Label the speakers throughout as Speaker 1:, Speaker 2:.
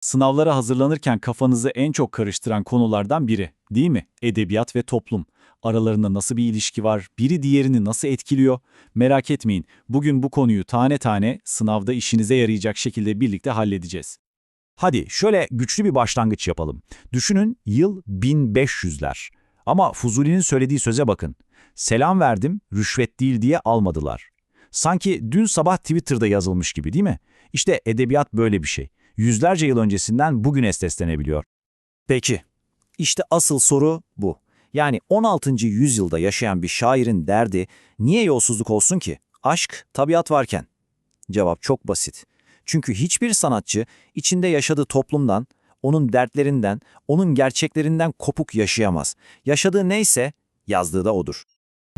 Speaker 1: Sınavlara hazırlanırken kafanızı en çok karıştıran konulardan biri, değil mi? Edebiyat ve toplum. Aralarında nasıl bir ilişki var, biri diğerini nasıl etkiliyor? Merak etmeyin, bugün bu konuyu tane tane sınavda işinize yarayacak şekilde birlikte halledeceğiz.
Speaker 2: Hadi şöyle güçlü bir başlangıç yapalım. Düşünün yıl 1500'ler. Ama Fuzuli'nin söylediği söze bakın. Selam verdim, rüşvet değil diye almadılar. Sanki dün sabah Twitter'da yazılmış gibi değil mi? İşte edebiyat böyle bir şey. Yüzlerce yıl öncesinden bugüne seslenebiliyor. Peki, işte asıl soru bu. Yani 16. yüzyılda yaşayan bir şairin derdi niye yolsuzluk olsun ki? Aşk, tabiat varken. Cevap çok basit. Çünkü hiçbir sanatçı içinde yaşadığı toplumdan, onun dertlerinden, onun gerçeklerinden kopuk yaşayamaz. Yaşadığı neyse yazdığı da odur.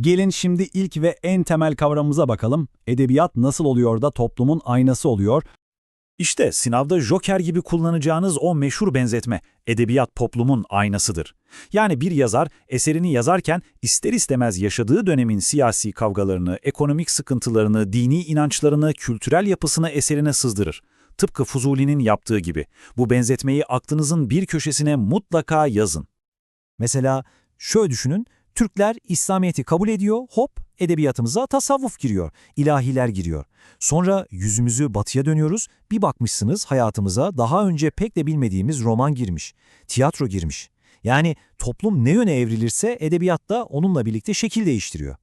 Speaker 3: Gelin şimdi ilk ve en temel kavramımıza bakalım. Edebiyat nasıl oluyor da toplumun aynası oluyor?
Speaker 2: İşte sınavda joker gibi kullanacağınız o meşhur benzetme, edebiyat toplumun aynasıdır. Yani bir yazar eserini yazarken ister istemez yaşadığı dönemin siyasi kavgalarını, ekonomik sıkıntılarını, dini inançlarını, kültürel yapısını eserine sızdırır. Tıpkı Fuzuli'nin yaptığı gibi. Bu benzetmeyi aklınızın bir köşesine mutlaka yazın.
Speaker 3: Mesela şöyle düşünün, Türkler İslamiyet'i kabul ediyor, hop edebiyatımıza tasavvuf giriyor, ilahiler giriyor. Sonra yüzümüzü batıya dönüyoruz, bir bakmışsınız hayatımıza daha önce pek de bilmediğimiz roman girmiş, tiyatro girmiş. Yani toplum ne yöne evrilirse edebiyat da onunla birlikte şekil değiştiriyor.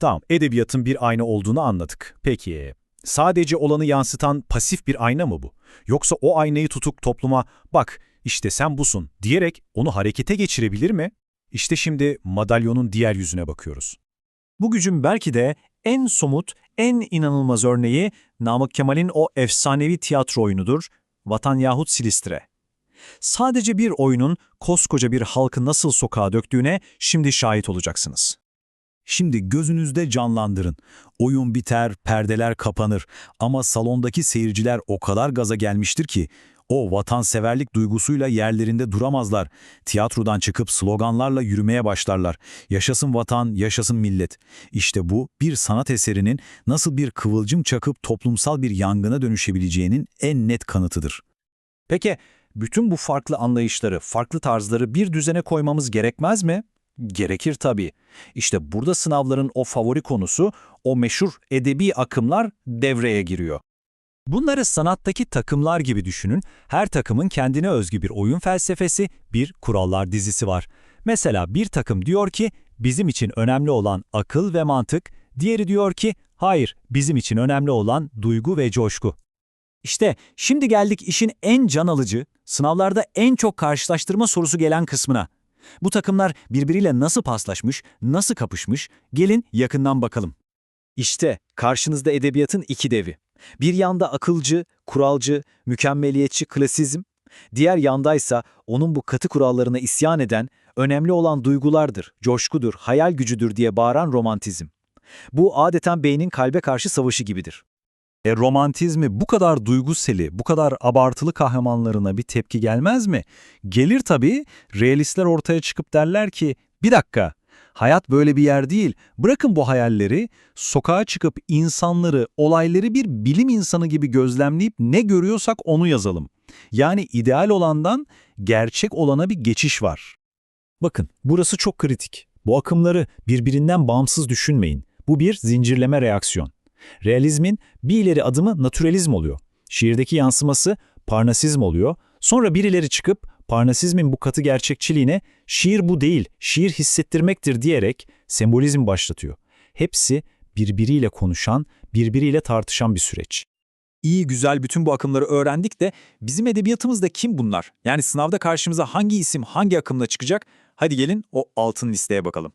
Speaker 4: Tamam, edebiyatın bir ayna olduğunu anladık. Peki, sadece olanı yansıtan pasif bir ayna mı bu? Yoksa o aynayı tutup topluma, bak işte sen busun diyerek onu harekete geçirebilir mi? İşte şimdi madalyonun diğer yüzüne bakıyoruz.
Speaker 3: Bu gücün belki de en somut, en inanılmaz örneği Namık Kemal'in o efsanevi tiyatro oyunudur, Vatan yahut Silistre. Sadece bir oyunun koskoca bir halkı nasıl sokağa döktüğüne şimdi şahit olacaksınız.
Speaker 2: Şimdi gözünüzde canlandırın. Oyun biter, perdeler kapanır ama salondaki seyirciler o kadar gaza gelmiştir ki o vatanseverlik duygusuyla yerlerinde duramazlar. Tiyatrodan çıkıp sloganlarla yürümeye başlarlar. Yaşasın vatan, yaşasın millet. İşte bu bir sanat eserinin nasıl bir kıvılcım çakıp toplumsal bir yangına dönüşebileceğinin en net kanıtıdır.
Speaker 3: Peki bütün bu farklı anlayışları, farklı tarzları bir düzene koymamız gerekmez mi? Gerekir tabii. İşte burada sınavların o favori konusu, o meşhur edebi akımlar devreye giriyor. Bunları sanattaki takımlar gibi düşünün. Her takımın kendine özgü bir oyun felsefesi, bir kurallar dizisi var. Mesela bir takım diyor ki, bizim için önemli olan akıl ve mantık, diğeri diyor ki, hayır, bizim için önemli olan duygu ve coşku. İşte şimdi geldik işin en can alıcı, sınavlarda en çok karşılaştırma sorusu gelen kısmına. Bu takımlar birbiriyle nasıl paslaşmış, nasıl kapışmış, gelin yakından bakalım. İşte karşınızda edebiyatın iki devi. Bir yanda akılcı, kuralcı, mükemmeliyetçi klasizm, diğer yandaysa onun bu katı kurallarına isyan eden, önemli olan duygulardır, coşkudur, hayal gücüdür diye bağıran romantizm. Bu adeta beynin kalbe karşı savaşı gibidir.
Speaker 4: E romantizmi bu kadar duyguseli, bu kadar abartılı kahramanlarına bir tepki gelmez mi? Gelir tabii, realistler ortaya çıkıp derler ki, bir dakika, hayat böyle bir yer değil, bırakın bu hayalleri, sokağa çıkıp insanları, olayları bir bilim insanı gibi gözlemleyip ne görüyorsak onu yazalım. Yani ideal olandan gerçek olana bir geçiş var.
Speaker 3: Bakın, burası çok kritik. Bu akımları birbirinden bağımsız düşünmeyin. Bu bir zincirleme reaksiyon. Realizmin bir ileri adımı naturalizm oluyor. Şiirdeki yansıması parnasizm oluyor. Sonra birileri çıkıp parnasizmin bu katı gerçekçiliğine şiir bu değil, şiir hissettirmektir diyerek sembolizm başlatıyor. Hepsi birbiriyle konuşan, birbiriyle tartışan bir süreç. İyi güzel bütün bu akımları öğrendik de bizim edebiyatımızda kim bunlar? Yani sınavda karşımıza hangi isim hangi akımla çıkacak? Hadi gelin o altın listeye bakalım.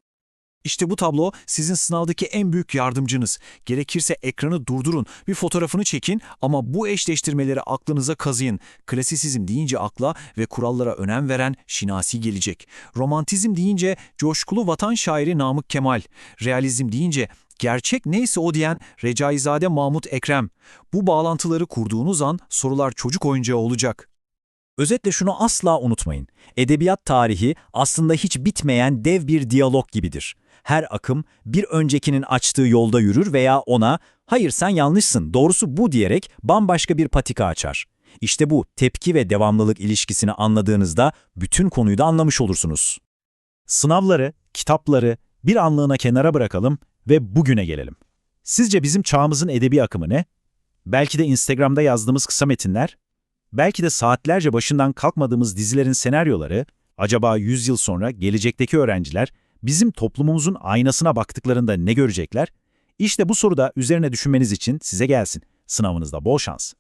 Speaker 3: İşte bu tablo sizin sınavdaki en büyük yardımcınız. Gerekirse ekranı durdurun, bir fotoğrafını çekin ama bu eşleştirmeleri aklınıza kazıyın. Klasisizm deyince akla ve kurallara önem veren Şinasi gelecek. Romantizm deyince coşkulu vatan şairi Namık Kemal. Realizm deyince gerçek neyse o diyen Recaizade Mahmut Ekrem. Bu bağlantıları kurduğunuz an sorular çocuk oyuncağı olacak. Özetle şunu asla unutmayın. Edebiyat tarihi aslında hiç bitmeyen dev bir diyalog gibidir. Her akım bir öncekinin açtığı yolda yürür veya ona hayır sen yanlışsın doğrusu bu diyerek bambaşka bir patika açar.
Speaker 2: İşte bu tepki ve devamlılık ilişkisini anladığınızda bütün konuyu da anlamış olursunuz.
Speaker 3: Sınavları, kitapları bir anlığına kenara bırakalım ve bugüne gelelim. Sizce bizim çağımızın edebi akımı ne? Belki de Instagram'da yazdığımız kısa metinler, belki de saatlerce başından kalkmadığımız dizilerin senaryoları, acaba 100 yıl sonra gelecekteki öğrenciler bizim toplumumuzun aynasına baktıklarında ne görecekler? İşte bu soruda üzerine düşünmeniz için size gelsin. Sınavınızda bol şans.